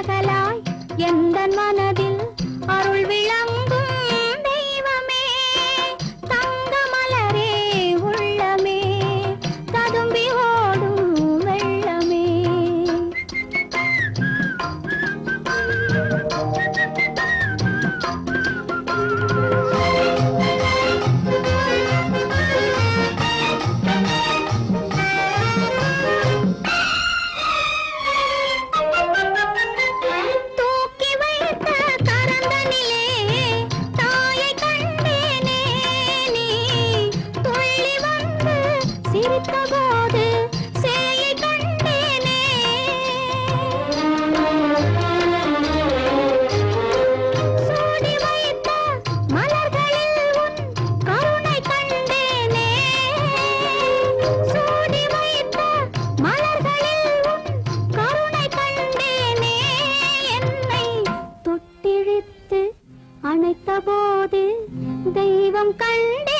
அகலாய் எந்த மனதில் அருள் விளங்க தெய்வம் கண்டே